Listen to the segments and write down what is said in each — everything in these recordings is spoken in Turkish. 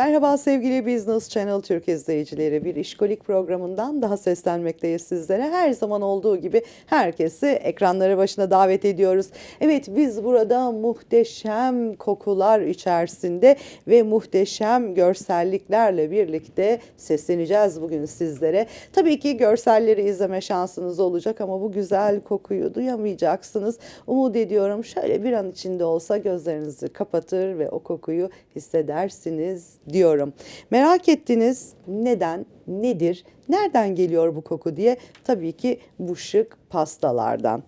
Merhaba sevgili Business Channel Türk izleyicileri. Bir işkolik programından daha seslenmekteyiz sizlere. Her zaman olduğu gibi herkesi ekranları başına davet ediyoruz. Evet biz burada muhteşem kokular içerisinde ve muhteşem görselliklerle birlikte sesleneceğiz bugün sizlere. Tabii ki görselleri izleme şansınız olacak ama bu güzel kokuyu duyamayacaksınız. Umut ediyorum şöyle bir an içinde olsa gözlerinizi kapatır ve o kokuyu hissedersiniz diyorum. Merak ettiniz neden, nedir, nereden geliyor bu koku diye tabii ki bu şık pastalardan.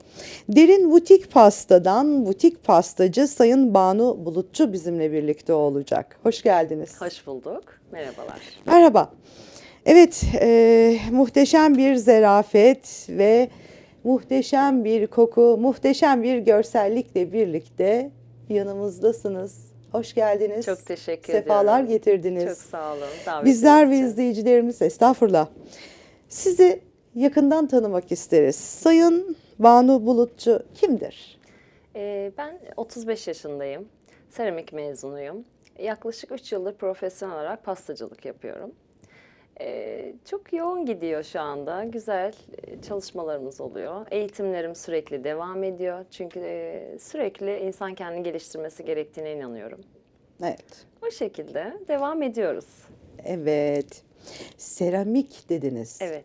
Derin Butik Pasta'dan butik pastacı Sayın Banu Bulutçu bizimle birlikte olacak. Hoş geldiniz. Hoş bulduk. Merhabalar. Merhaba. Evet, e, muhteşem bir zerafet ve muhteşem bir koku, muhteşem bir görsellikle birlikte yanımızdasınız. Hoş geldiniz. Çok teşekkür Sefalar ediyorum. getirdiniz. Çok sağ olun. davetiniz Bizler ve için. izleyicilerimiz estağfurullah. Sizi yakından tanımak isteriz. Sayın Banu Bulutçu kimdir? Ee, ben 35 yaşındayım. Seramik mezunuyum. Yaklaşık 3 yıldır profesyonel olarak pastacılık yapıyorum. Ee, çok yoğun gidiyor şu anda. Güzel e, çalışmalarımız oluyor. Eğitimlerim sürekli devam ediyor. Çünkü e, sürekli insan kendini geliştirmesi gerektiğine inanıyorum. Evet. O şekilde devam ediyoruz. Evet. Seramik dediniz. Evet.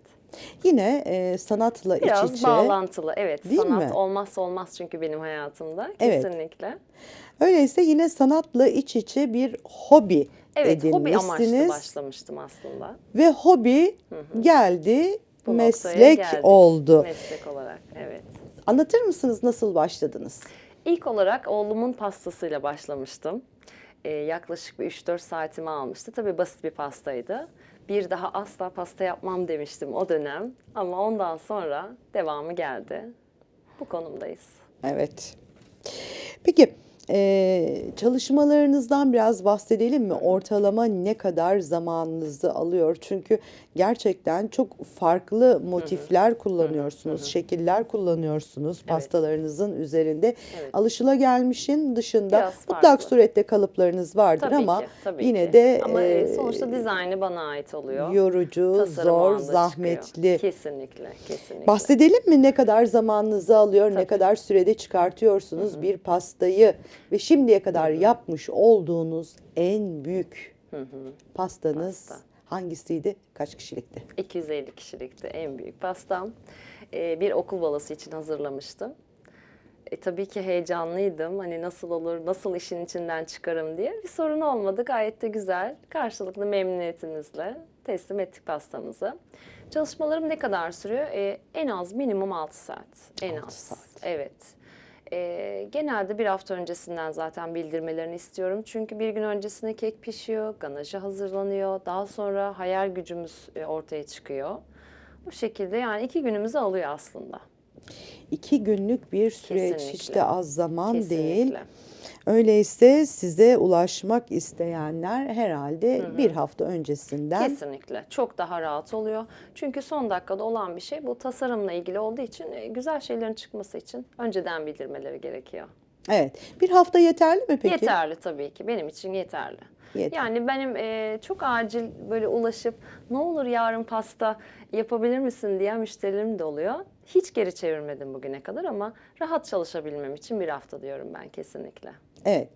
Yine e, sanatla Biraz iç içe. bağlantılı. Evet. Değil sanat mi? olmazsa olmaz çünkü benim hayatımda. Evet. Kesinlikle. Öyleyse yine sanatla iç içe bir hobi Evet, hobi amaçlı edinmişsiniz. başlamıştım aslında. Ve hobi geldi, Bu meslek oldu. Meslek olarak, evet. Anlatır mısınız nasıl başladınız? İlk olarak oğlumun pastasıyla başlamıştım. Ee, yaklaşık bir 3-4 saatimi almıştı. Tabii basit bir pastaydı. Bir daha asla pasta yapmam demiştim o dönem. Ama ondan sonra devamı geldi. Bu konumdayız. Evet. Peki e, çalışmalarınızdan biraz bahsedelim mi? Ortalama ne kadar zamanınızı alıyor? Çünkü gerçekten çok farklı motifler kullanıyorsunuz, şekiller kullanıyorsunuz pastalarınızın üzerinde. Evet. Alışılagelmişin dışında Biraz mutlak farklı. surette kalıplarınız vardır Tabii ama ki, tabii yine ki. de Ama e, sonuçta dizaynı bana ait oluyor. yorucu, Tasarım zor, anda çıkıyor. zahmetli. Kesinlikle, kesinlikle. Bahsedelim mi ne kadar zamanınızı alıyor, ne Tabii. kadar sürede çıkartıyorsunuz bir pastayı ve şimdiye kadar yapmış olduğunuz en büyük pastanız Pasta. hangisiydi? Kaç kişilikti? 250 kişilikti en büyük pastam. Ee, bir okul balası için hazırlamıştım. E, tabii ki heyecanlıydım. Hani nasıl olur, nasıl işin içinden çıkarım diye. Bir sorun olmadı. Gayet de güzel. Karşılıklı memnuniyetimizle teslim ettik pastamızı. Çalışmalarım ne kadar sürüyor? E, en az minimum 6 saat. En Altı az. saat. Evet. E, genelde bir hafta öncesinden zaten bildirmelerini istiyorum. Çünkü bir gün öncesine kek pişiyor, ganajı hazırlanıyor. Daha sonra hayal gücümüz e, ortaya çıkıyor. Bu şekilde yani iki günümüzü alıyor aslında. İki günlük bir süreç hiç Kesinlikle. de az zaman değil. Kesinlikle. Öyleyse size ulaşmak isteyenler herhalde bir hafta öncesinden Kesinlikle. Çok daha rahat oluyor. Çünkü son dakikada olan bir şey bu tasarımla ilgili olduğu için e, güzel şeylerin çıkması için önceden bildirmeleri gerekiyor. Evet. Bir hafta yeterli mi peki? Yeterli tabii ki. Benim için yeterli. Yeter. Yani benim e, çok acil böyle ulaşıp ne olur yarın pasta yapabilir misin diyen müşterilerim de oluyor. Hiç geri çevirmedim bugüne kadar ama rahat çalışabilmem için bir hafta diyorum ben kesinlikle. Evet.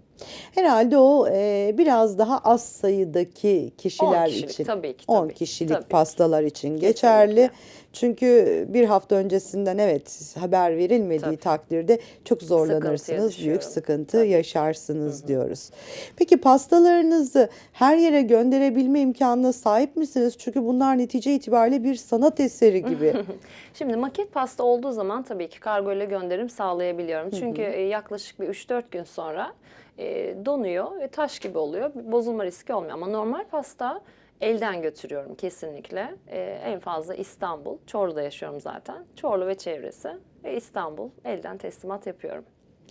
Herhalde o e, biraz daha az sayıdaki kişiler kişilik, için, tabii ki, 10 tabii ki, kişilik tabii pastalar için geçerli. Çünkü bir hafta öncesinden evet haber verilmediği Tabii. takdirde çok zorlanırsınız, büyük sıkıntı Tabii yaşarsınız diyoruz. Peki pastalarınızı her yere gönderebilme imkanına sahip misiniz? Çünkü bunlar netice itibariyle bir sanat eseri gibi. Şimdi maket pasta olduğu zaman tabii ki kargo ile gönderim sağlayabiliyorum. Çünkü e, yaklaşık bir 3-4 gün sonra e, donuyor ve taş gibi oluyor. Bozulma riski olmuyor ama normal pasta elden götürüyorum kesinlikle. E, en fazla İstanbul, Çorlu'da yaşıyorum zaten. Çorlu ve çevresi ve İstanbul elden teslimat yapıyorum.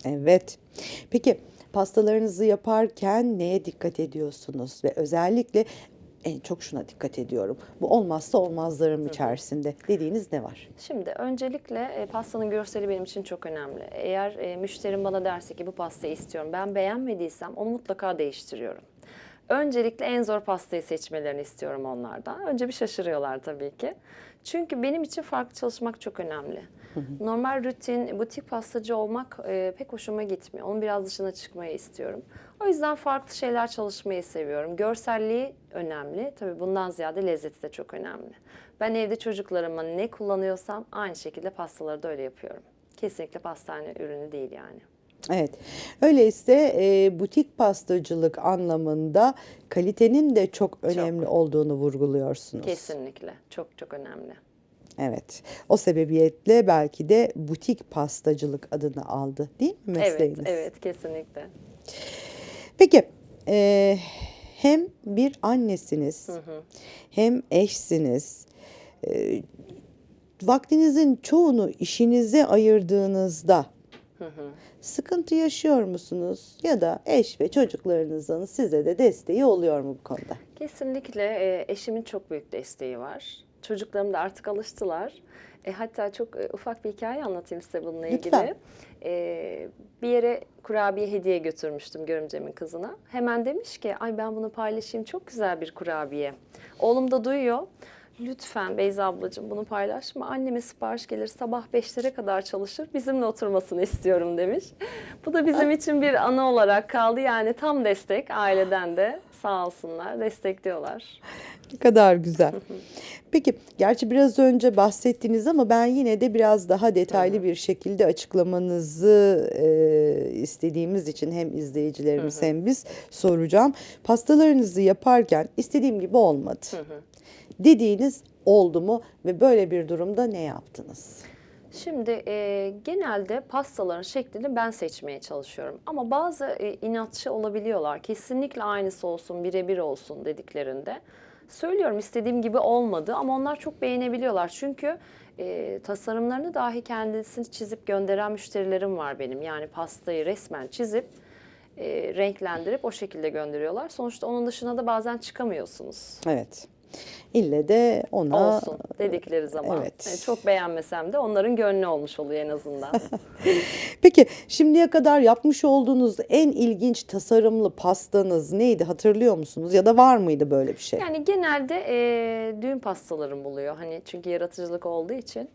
Evet. Peki pastalarınızı yaparken neye dikkat ediyorsunuz ve özellikle en çok şuna dikkat ediyorum. Bu olmazsa olmazlarım içerisinde dediğiniz ne var? Şimdi öncelikle e, pastanın görseli benim için çok önemli. Eğer e, müşterim bana derse ki bu pastayı istiyorum, ben beğenmediysem onu mutlaka değiştiriyorum. Öncelikle en zor pastayı seçmelerini istiyorum onlardan. Önce bir şaşırıyorlar tabii ki. Çünkü benim için farklı çalışmak çok önemli. Normal rutin, butik pastacı olmak e, pek hoşuma gitmiyor. Onun biraz dışına çıkmayı istiyorum. O yüzden farklı şeyler çalışmayı seviyorum. Görselliği önemli. Tabii bundan ziyade lezzeti de çok önemli. Ben evde çocuklarıma ne kullanıyorsam aynı şekilde pastaları da öyle yapıyorum. Kesinlikle pastane ürünü değil yani. Evet. Öyleyse e, butik pastacılık anlamında kalitenin de çok önemli olduğunu vurguluyorsunuz. Kesinlikle. Çok çok önemli. Evet. O sebebiyetle belki de butik pastacılık adını aldı değil mi mesleğiniz? Evet, evet kesinlikle. Peki e, hem bir annesiniz hem eşsiniz. E, vaktinizin çoğunu işinize ayırdığınızda sıkıntı yaşıyor musunuz? Ya da eş ve çocuklarınızın size de desteği oluyor mu bu konuda? Kesinlikle e, eşimin çok büyük desteği var. Çocuklarım da artık alıştılar. E, hatta çok e, ufak bir hikaye anlatayım size bununla ilgili. Lütfen. E, bir yere kurabiye hediye götürmüştüm görümcemin kızına. Hemen demiş ki ay ben bunu paylaşayım çok güzel bir kurabiye. Oğlum da duyuyor. Lütfen Beyza ablacığım bunu paylaşma. Anneme sipariş gelir sabah 5'lere kadar çalışır. Bizimle oturmasını istiyorum demiş. Bu da bizim için bir anı olarak kaldı. Yani tam destek aileden de sağ olsunlar destekliyorlar. Ne kadar güzel. Peki, gerçi biraz önce bahsettiniz ama ben yine de biraz daha detaylı bir şekilde açıklamanızı e, istediğimiz için hem izleyicilerimiz hem biz soracağım. Pastalarınızı yaparken istediğim gibi olmadı. Dediğiniz oldu mu ve böyle bir durumda ne yaptınız? Şimdi e, genelde pastaların şeklini ben seçmeye çalışıyorum. Ama bazı e, inatçı olabiliyorlar. Kesinlikle aynısı olsun, birebir olsun dediklerinde. Söylüyorum istediğim gibi olmadı ama onlar çok beğenebiliyorlar. Çünkü e, tasarımlarını dahi kendisini çizip gönderen müşterilerim var benim. Yani pastayı resmen çizip e, renklendirip o şekilde gönderiyorlar. Sonuçta onun dışına da bazen çıkamıyorsunuz. Evet. İlle de ona Olsun dedikleri zaman. evet. E, çok beğenmesem de onların gönlü olmuş oluyor en azından. Peki şimdiye kadar yapmış olduğunuz en ilginç tasarımlı pastanız neydi hatırlıyor musunuz? Ya da var mıydı böyle bir şey? Yani genelde e, düğün pastalarım buluyor. Hani çünkü yaratıcılık olduğu için.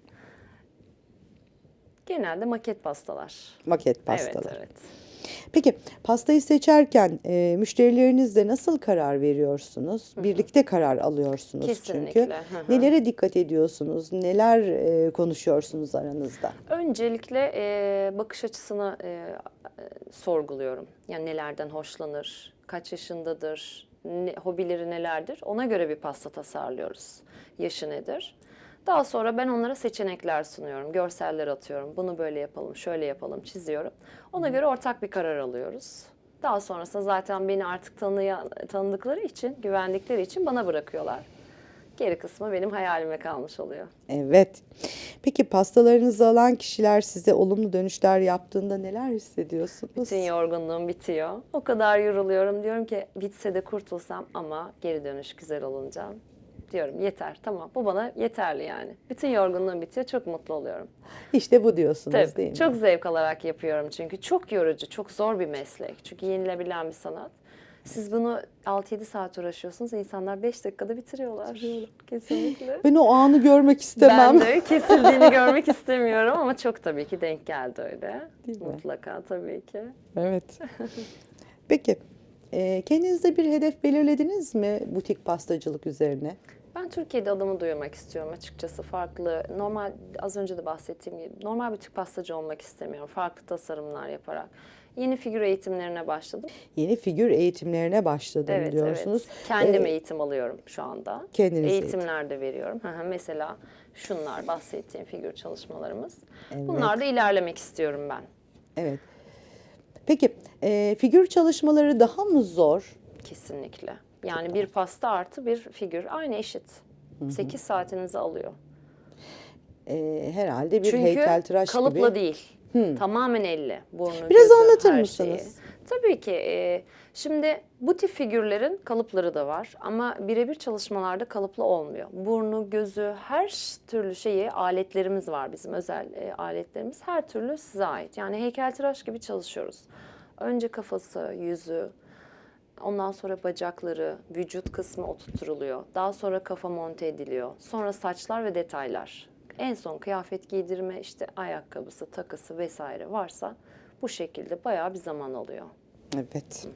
Genelde maket pastalar. Maket pastalar. Evet, evet. Peki pastayı seçerken e, müşterilerinizle nasıl karar veriyorsunuz? Birlikte karar alıyorsunuz Kesinlikle, çünkü. hı hı. Nelere dikkat ediyorsunuz? Neler e, konuşuyorsunuz aranızda? Öncelikle e, bakış açısını e, sorguluyorum. Yani nelerden hoşlanır, kaç yaşındadır, ne, hobileri nelerdir. Ona göre bir pasta tasarlıyoruz. Yaşı nedir? Daha sonra ben onlara seçenekler sunuyorum, görseller atıyorum. Bunu böyle yapalım, şöyle yapalım, çiziyorum. Ona göre ortak bir karar alıyoruz. Daha sonrasında zaten beni artık tanıyan, tanıdıkları için, güvendikleri için bana bırakıyorlar. Geri kısmı benim hayalime kalmış oluyor. Evet. Peki pastalarınızı alan kişiler size olumlu dönüşler yaptığında neler hissediyorsunuz? Bütün yorgunluğum bitiyor. O kadar yoruluyorum. Diyorum ki bitse de kurtulsam ama geri dönüş güzel olunca diyorum yeter tamam bu bana yeterli yani. Bütün yorgunluğum bitiyor çok mutlu oluyorum. İşte bu diyorsunuz Tabii, değil mi? çok zevk alarak yapıyorum çünkü çok yorucu, çok zor bir meslek. Çünkü yenilebilen bir sanat. Siz bunu 6-7 saat uğraşıyorsunuz. insanlar 5 dakikada bitiriyorlar. Kesinlikle. Ben o anı görmek istemem. Ben de kesildiğini görmek istemiyorum ama çok tabii ki denk geldi öyle. Değil mi? Mutlaka tabii ki. Evet. Peki e, kendinize bir hedef belirlediniz mi butik pastacılık üzerine? Ben Türkiye'de adımı duyurmak istiyorum açıkçası. Farklı, normal az önce de bahsettiğim gibi normal butik pastacı olmak istemiyorum. Farklı tasarımlar yaparak. Yeni figür eğitimlerine başladım. Yeni figür eğitimlerine başladım Evet, diyorsunuz. evet. Kendim Ee, eğitim alıyorum şu anda. Kendiniz Eğitimler de veriyorum. Mesela şunlar bahsettiğim figür çalışmalarımız. Evet. Bunlarda ilerlemek istiyorum ben. Evet. Peki e, figür çalışmaları daha mı zor? Kesinlikle. Yani bir pasta artı bir figür aynı eşit. 8 saatinizi alıyor. E, herhalde bir Çünkü heykeltıraş kalıpla gibi. değil. Tamamen elle. Burnu, Biraz gözü, anlatır her mısınız? şeyi. Tabii ki. şimdi bu tip figürlerin kalıpları da var ama birebir çalışmalarda kalıplı olmuyor. Burnu, gözü, her türlü şeyi aletlerimiz var bizim özel aletlerimiz. Her türlü size ait. Yani heykeltıraş gibi çalışıyoruz. Önce kafası, yüzü, Ondan sonra bacakları, vücut kısmı oturtuluyor. Daha sonra kafa monte ediliyor. Sonra saçlar ve detaylar. En son kıyafet giydirme, işte ayakkabısı, takısı vesaire varsa bu şekilde bayağı bir zaman alıyor. Evet.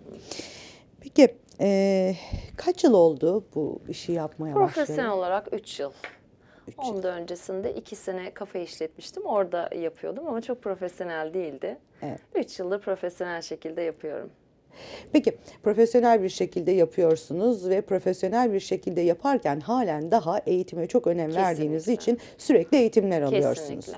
Peki eee, kaç yıl oldu bu işi yapmaya Profesyonel başlayalı? olarak 3 yıl. Üç yıl. Ondan öncesinde 2 sene kafe işletmiştim. Orada yapıyordum ama çok profesyonel değildi. Evet. 3 yıldır profesyonel şekilde yapıyorum. Peki profesyonel bir şekilde yapıyorsunuz ve profesyonel bir şekilde yaparken halen daha eğitime çok önem verdiğiniz Kesinlikle. için sürekli eğitimler alıyorsunuz. Kesinlikle.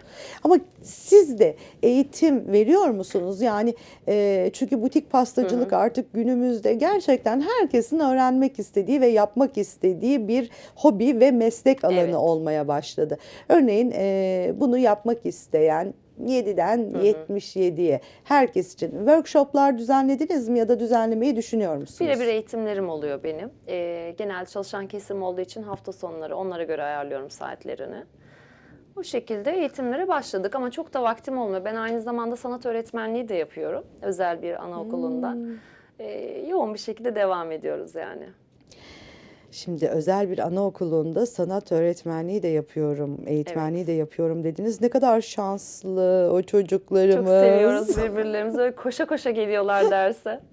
Ama siz de eğitim veriyor musunuz? Yani e, çünkü butik pastacılık artık günümüzde gerçekten herkesin öğrenmek istediği ve yapmak istediği bir hobi ve meslek alanı Evet. olmaya başladı. Örneğin e, bunu yapmak isteyen 7'den 77'ye herkes için workshoplar düzenlediniz mi ya da düzenlemeyi düşünüyor musunuz? Birebir eğitimlerim oluyor benim. Ee, genelde çalışan kesim olduğu için hafta sonları onlara göre ayarlıyorum saatlerini. Bu şekilde eğitimlere başladık ama çok da vaktim olmuyor. Ben aynı zamanda sanat öğretmenliği de yapıyorum. Özel bir anaokulunda. Ee, yoğun bir şekilde devam ediyoruz yani. Şimdi özel bir anaokulunda sanat öğretmenliği de yapıyorum, eğitmenliği de yapıyorum dediniz. Ne kadar şanslı o çocuklarımız. Çok seviyoruz birbirlerimizi. Koşa koşa geliyorlar derse.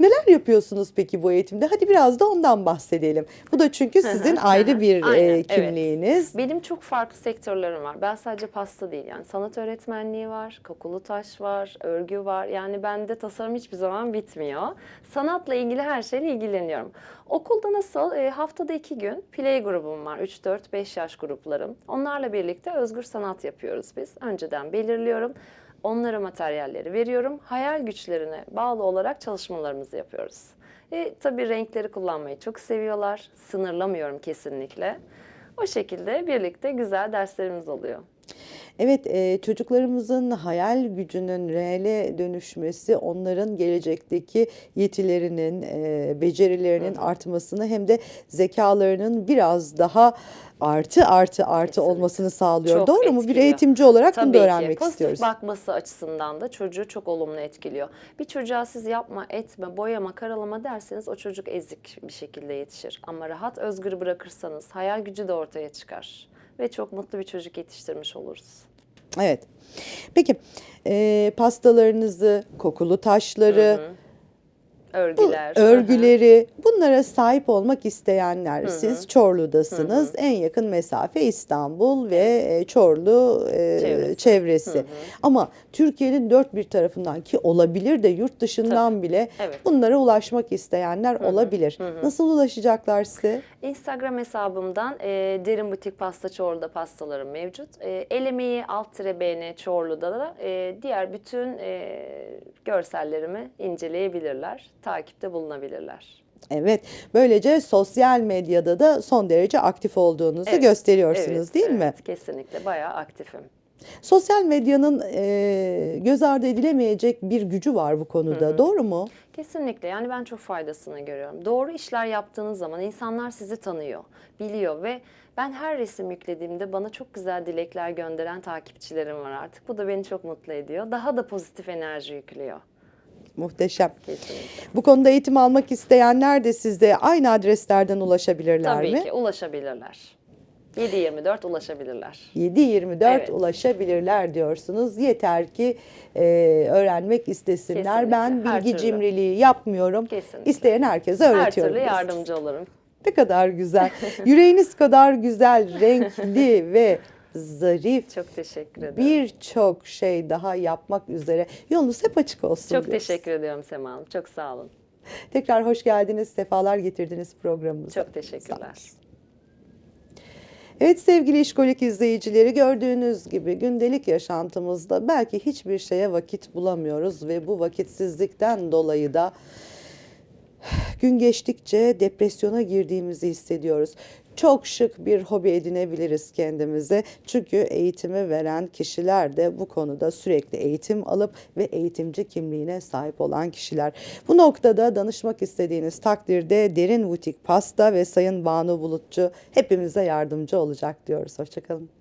Neler yapıyorsunuz peki bu eğitimde? Hadi biraz da ondan bahsedelim. Bu da çünkü sizin ayrı bir Aynen, e, evet. kimliğiniz. Benim çok farklı sektörlerim var. Ben sadece pasta değil yani sanat öğretmenliği var, kokulu taş var, örgü var. Yani bende tasarım hiçbir zaman bitmiyor. Sanatla ilgili her şeyle ilgileniyorum. Okulda nasıl? E, haftada iki gün play grubum var. 3, 4, 5 yaş gruplarım. Onlarla birlikte özgür sanat yapıyoruz biz. Önceden belirliyorum. Onlara materyalleri veriyorum. Hayal güçlerine bağlı olarak çalışmalarımızı yapıyoruz. E, tabii renkleri kullanmayı çok seviyorlar. Sınırlamıyorum kesinlikle. O şekilde birlikte güzel derslerimiz oluyor. Evet, e, çocuklarımızın hayal gücünün reale dönüşmesi, onların gelecekteki yetilerinin, e, becerilerinin artmasını hem de zekalarının biraz daha artı artı artı Kesinlikle. olmasını sağlıyor. Çok Doğru mu? Bir etkiliyor. eğitimci olarak bunu Tabii da ki öğrenmek pozitif istiyoruz. bakması açısından da çocuğu çok olumlu etkiliyor. Bir çocuğa siz yapma, etme, boyama, karalama derseniz o çocuk ezik bir şekilde yetişir. Ama rahat, özgür bırakırsanız hayal gücü de ortaya çıkar. Ve çok mutlu bir çocuk yetiştirmiş oluruz. Evet. Peki, e, pastalarınızı, kokulu taşları, bu Örgüler. örgüleri bunlara sahip olmak isteyenler siz Çorlu'dasınız. En yakın mesafe İstanbul ve e, Çorlu e, Çevresi. çevresi. Ama Türkiye'nin dört bir tarafından ki olabilir de yurt dışından bile Evet. bunlara ulaşmak isteyenler olabilir. Nasıl ulaşacaklar size? Instagram hesabımdan e, Derin Butik Pasta Çorlu'da pastalarım mevcut. E, El emeği alt tire BN Çorlu'da da e, diğer bütün e, görsellerimi inceleyebilirler. Takipte bulunabilirler. evet böylece sosyal medyada da son derece aktif olduğunuzu Evet, gösteriyorsunuz Evet, değil mi evet, Kesinlikle bayağı aktifim. Sosyal medyanın e, göz ardı edilemeyecek bir gücü var bu konuda. Doğru mu? Kesinlikle yani ben çok faydasını görüyorum. Doğru işler yaptığınız zaman insanlar sizi tanıyor, biliyor ve ben her resim yüklediğimde bana çok güzel dilekler gönderen takipçilerim var artık. Bu da beni çok mutlu ediyor. Daha da pozitif enerji yüklüyor. Muhteşem. Kesinlikle. Bu konuda eğitim almak isteyenler de sizde aynı adreslerden ulaşabilirler Tabii mi? ki ulaşabilirler. 7-24 ulaşabilirler. 7-24 Evet. ulaşabilirler diyorsunuz. Yeter ki e, öğrenmek istesinler. Kesinlikle, Ben her bilgi türlü. cimriliği yapmıyorum. Kesinlikle. İsteyen herkese Her öğretiyorum. türlü diyorsunuz. yardımcı olurum. Ne kadar güzel. Yüreğiniz kadar güzel, renkli ve zarif Çok teşekkür ederim. birçok şey daha yapmak üzere. Yolunuz hep açık olsun Çok diyoruz. teşekkür ediyorum Sema Hanım. Çok sağ olun. Tekrar hoş geldiniz, sefalar getirdiniz programımıza. Çok teşekkürler. Evet sevgili işkolik izleyicileri gördüğünüz gibi gündelik yaşantımızda belki hiçbir şeye vakit bulamıyoruz ve bu vakitsizlikten dolayı da gün geçtikçe depresyona girdiğimizi hissediyoruz. Çok şık bir hobi edinebiliriz kendimize. Çünkü eğitimi veren kişiler de bu konuda sürekli eğitim alıp ve eğitimci kimliğine sahip olan kişiler. Bu noktada danışmak istediğiniz takdirde Derin Butik Pasta ve Sayın Banu Bulutçu hepimize yardımcı olacak diyoruz. Hoşçakalın.